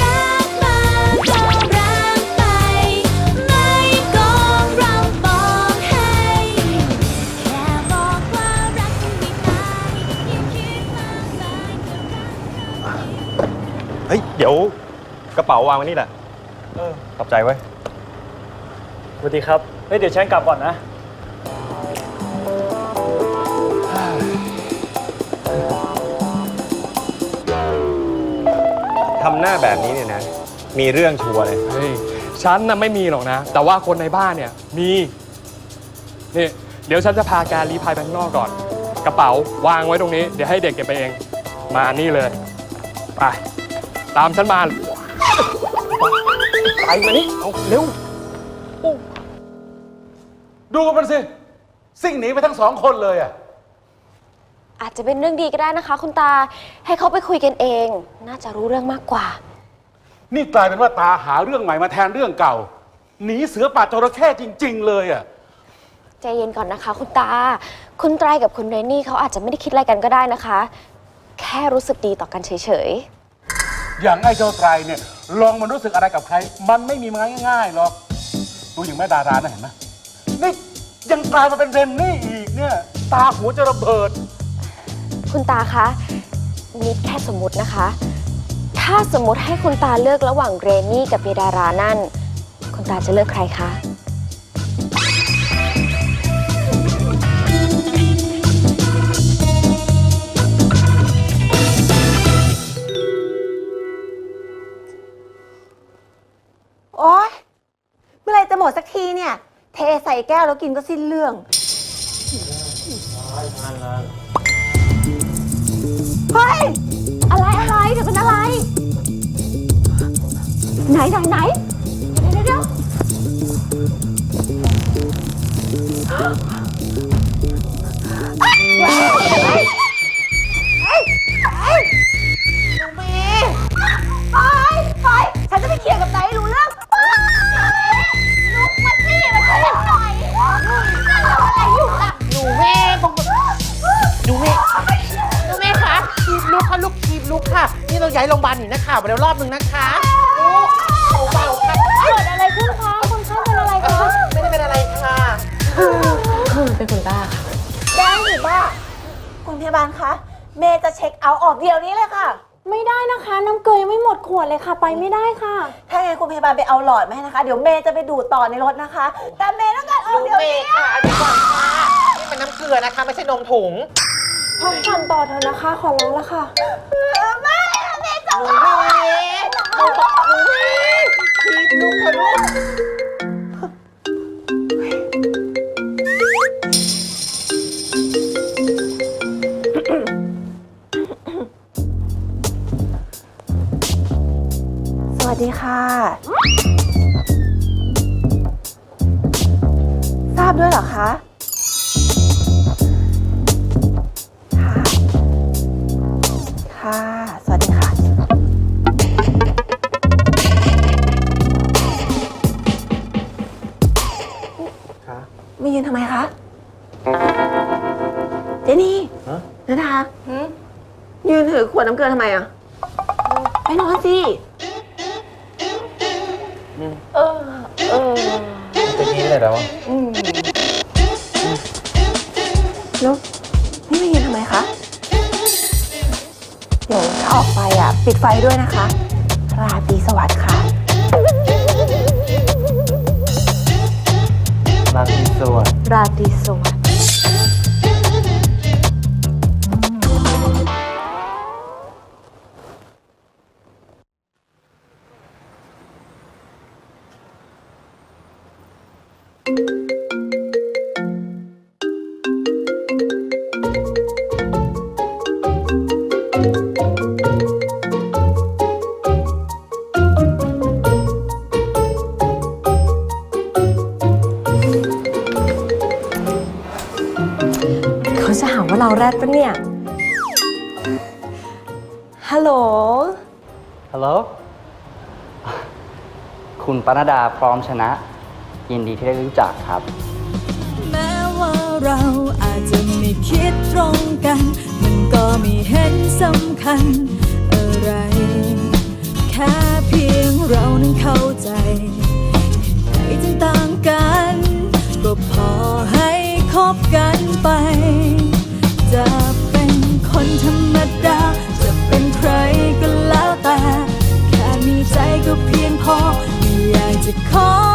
รักมาก็รักไป ไม่โกงเราบอกให้ แค่บอกว่ารักยังไม่ตายอย่าคิดมากมายจะรักเธอเฮ้ย เดี๋ยวกระเป๋าวางไว้นี่แหละ เออ ขอบใจไว้ยสวัสดีครับ เฮ้ย เดี๋ยวฉันกลับก่อนนะ หน้าแบบนี้เนี่ยนะ มีเรื่องชัวร์เลย เฮ้ยฉันน่ะไม่มีหรอกนะ แต่ว่าคนในบ้านเนี่ยมีนี่เดี๋ยวฉันจะพาแกรีพายไปข้างนอกก่อน กระเป๋าวางไว้ตรงนี้ เดี๋ยวให้เด็กเก็บไปเอง มาอันนี้เลย ไป ตามฉันมาไปมานี่เอาเร็วดูมันสิซิ่งหนีไปทั้งสองคนเลยอะ อาจจะเป็นเรื่องดีก็ได้นะคะ คุณตาให้เขาไปคุยกันเอง น่าจะรู้เรื่องมากกว่า นี่กลายเป็นว่าตาหาเรื่องใหม่มาแทนเรื่องเก่า หนีเสือป่าจระเข้จริง ๆ เลยอะ ใจเย็นก่อนนะคะ คุณตา คุณไตรกับคุณเรนนี่เขาอาจจะไม่ได้คิดอะไรกันก็ได้นะคะ แค่รู้สึกดีต่อกันเฉยอย่างไอ้เจ้าไตรเนี่ย ลองมันรู้สึกอะไรกับใคร มันไม่มีมาง่ายๆหรอก ดูอย่างแม่ดารานะเห็นไหมนี่ยังกลายมาเป็นเรนนี่อีกเนี่ย ตาหัวจะระเบิดๆ คุณตาคะนิดแค่สมมตินะคะ ถ้าสมมติให้คุณตาเลือกระหว่างเรนนี่กับเยดารานั่น คุณตาจะเลือกใครคะ โอ๊ย เมื่อไหรจะหมดสักทีเนี่ย เทใส่แก้วแล้วกินก็สิ้นเรื่อง เฮ้ย อะไรอะไรเดี๋ยวเป็นอะไร ไหนไหนไหนเดี๋ยวเดี๋ยวเดี๋ยว ย้ายโรงพยาบาลหนีนักข่าวไปแล้วรอบนึงนะคะลูกเบาๆค่ะเกิดอะไรขึ้นคะคนไข้เป็นอะไรคะไม่ได้เป็นอะไรค่ะเป็นคุณป้าค่ะแดงหรือบ้าคุณพยาบาลคะเมย์จะเช็คเอาท์ออกเดี๋ยวนี้เลยค่ะ ไม่ได้นะคะ น้ำเกลือยังไม่หมดขวดเลยค่ะ ไปไม่ได้ค่ะ ถ้าอย่างนั้นคุณพยาบาลไปเอาหลอดมาให้นะคะ เดี๋ยวเมย์จะไปดูดต่อในรถนะคะ แต่เมย์ต้องการออกลูกเดี๋ยวเมนี้ย์ค่ะเดี๋ยวก่อนค่ะนี่เป็นน้ำเกลือนะคะ ไม่ใช่นมถุง พักผ่อนต่อเถอะนะคะ ขอร้องแล้วค่ะไม่เมย์จะ หนูแม่หนูบอกหนูแม่ทีลูกค่ะลูก นัทายืนถือขวดน้ำเกลือทำไมอะไปนอนสิจะกินเลยแล้วแล้วนี่มายืนทำไมคะ เดี๋ยวถ้าออกไปอะ ปิดไฟด้วยนะคะ ราตรีสวัสดิ์ค่ะราตรีสวัสดิ์ราตรีสวัสดิ์ เขาจะหาว่าเราแรดปะเนี่ย ฮัลโหล ฮัลโหล คุณปนดาพร้อมชนะ ยินดีที่ได้รู้จักครับ แม้ว่าเราอาจจะไม่คิดตรงกัน มันก็ม่เห็นสำคัญอะไร แค่เพียงเรานั้นเข้าใจใจต่างกัน ก็พอให้คบกันไป จะเป็นคนธรรมดา จะเป็นใครก็แล้วแต่ แค่มีใจก็เพียงพอไม่อยากจะขอ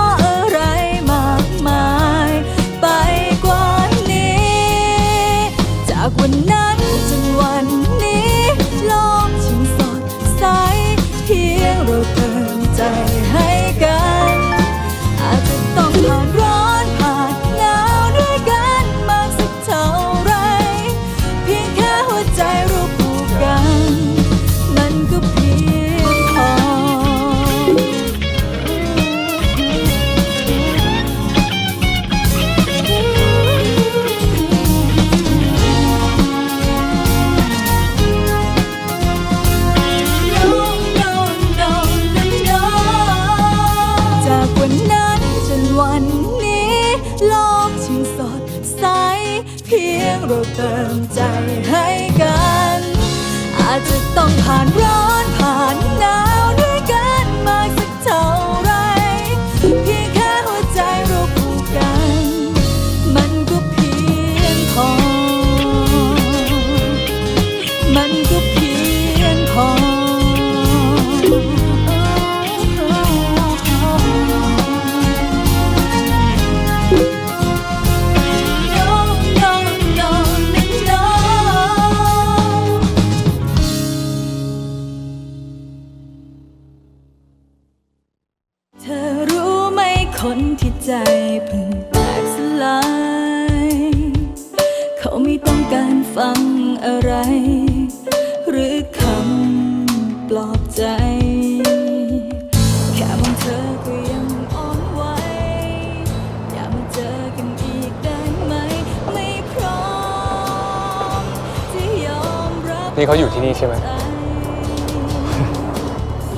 นี่เขาอยู่ที่นี่ใช่ไหม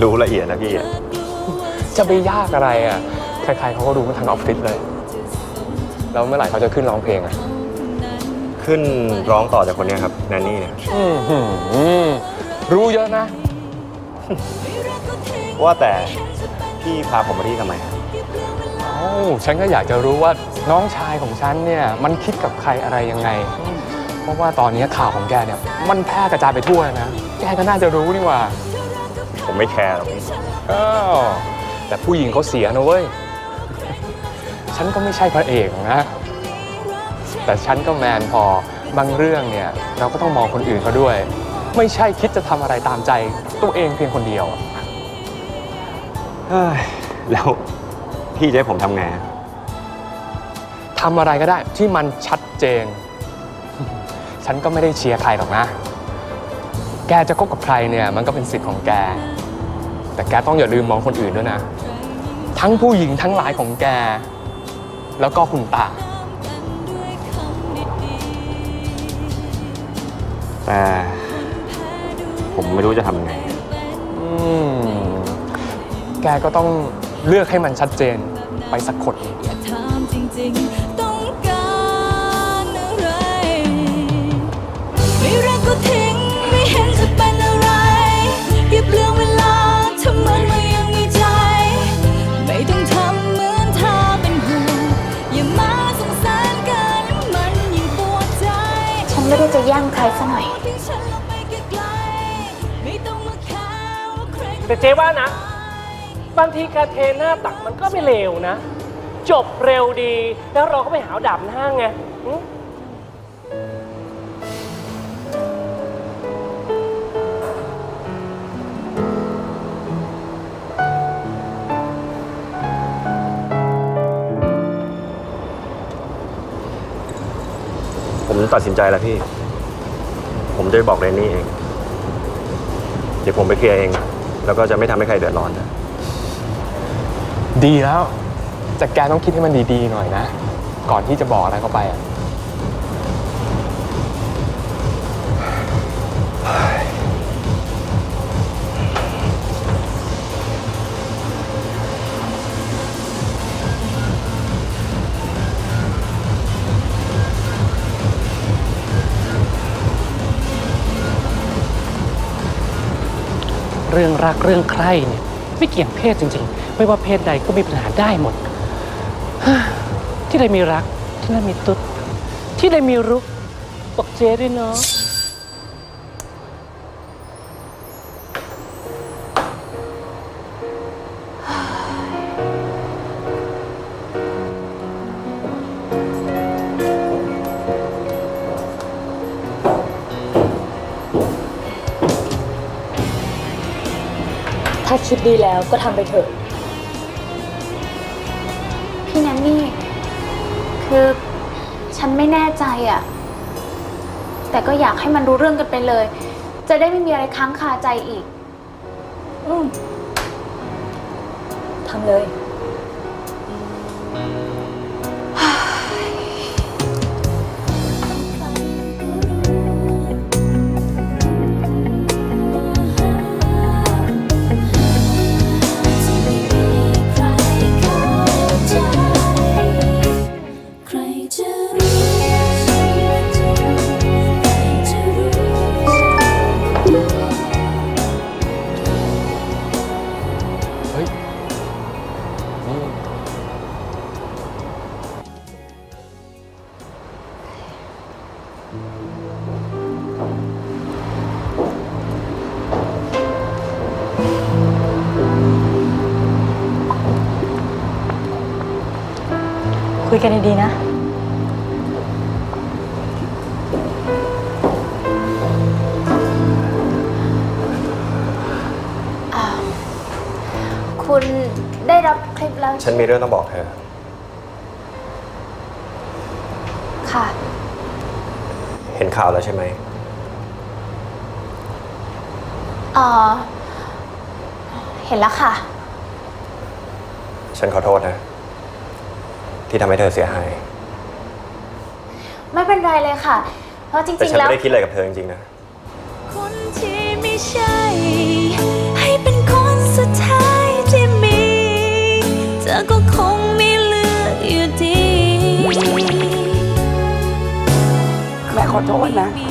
รู้ละเอียดนะพี่อะจะไปยากอะไรอะ ใครๆเขาก็รู้มาทางออฟฟิศเลย แล้วเมื่อไหร่เขาจะขึ้นร้องเพลงอะขึ้นร้องต่อจากคนเนี้ยครับแนนนี่เนี่ยอืมหืมรู้เยอะนะ ว่าแต่พี่พาผมมาที่ทำไมครับเอ้าฉันก็อยากจะรู้ว่าน้องชายของฉันเนี่ย มันคิดกับใครอะไรยังไงเพ ราะว่าตอนนี้ข่าวของแกเนี่ยมันแพร่กระจายไปทั่วนะ แกก็น่าจะรู้นี่หว่า ผมไม่แคร์หรอกพี่อ้าวแต่ผู้หญิงเขาเสียนะเว้ย ฉันก็ไม่ใช่พระเอกหรอกนะ แต่ฉันก็แมนพอบางเรื่องเนี่ยเราก็ต้องมองคนอื่นเขาด้วย ไม่ใช่คิดจะทำอะไรตามใจตัวเองเพียงคนเดียวอะเฮ้ยแล้วพี่จะให้ผมทำไงทำอะไรก็ได้ที่มันชัดเจน ฉันก็ไม่ได้เชียร์ใครหรอกนะ แกจะคบกับใครเนี่ยมันก็เป็นสิทธิ์ของแก แต่แกต้องอย่าลืมมองคนอื่นด้วยนะ ทั้งผู้หญิงทั้งหลายของแก แล้วก็คุณตา แต่ผมไม่รู้จะทำยังไง อืม แกก็ต้องเลือกให้มันชัดเจนไปสักคนหนึ่งอย่าถามจริงๆ ไม่รักก็ทิ้ง ไม่เห็นจะเป็นอะไร อย่าเปลืองเวลาถ้ามันไม่ยังมีใจ ไม่ต้องทำเหมือนเธอเป็นห่วงอย่ามาสงสารกันมันยิ่งปวดใจฉันไม่ได้จะแย่งใครซะหน่อย ทิ้งฉันลงไปไกลๆไม่ต้องมาแคร์ว่าใครแต่เจ๊ว่านะ บางทีการเทหน้าตักมันก็ไม่เลวนะ จบเร็วดี แล้วเราก็ไปหาดาบหน้าไงอืม ผมตัดสินใจแล้วพี่ ผมจะบอกเรนนี่เอง เดี๋ยวผมไปเคลียร์เอง แล้วก็จะไม่ทำให้ใครเดือดร้อนนะ ดีแล้วแต่แกต้องคิดให้มันดีๆหน่อยนะ ก่อนที่จะบอกอะไรเข้าไปอะ รื่องรักเรื่องใคร่เนี่ยไม่เกี่ยงเพศจริง ๆ ไม่ว่าเพศใดก็มีปัญหาได้หมด ที่ใดมีรักที่นั่นมีตุ๊ดที่ใดมีรุกบอกเจ๊ด้วยเนาะ คิดดีแล้วก็ทำไปเถอะ พี่แนนนี่ คือฉันไม่แน่ใจอะแต่ก็อยากให้มันรู้เรื่องกันไปเลย จะได้ไม่มีอะไรค้างคาใจอีก อืมทำเลย ยกันดีๆนะ คุณได้รับคลิปแล้วฉันมีเรื่องต้องบอกเธอ ค่ะ เห็นข่าวแล้วใช่ไหม เอ่อเห็นแล้วค่ะ ฉันขอโทษนะ ที่ทำให้เธอเสียหาย ไม่เป็นไรเลยค่ะ เพราะจแต่ริงฉัๆนแล้ว ไม่ได้คิดอะไรกับเธอจริงๆนะ คนที่ไม่ใช่ ให้เป็นคนสุดท้ายที่มีเธอก็คงไม่เลือกอยู่ดี แม่ขอโทษนะ มี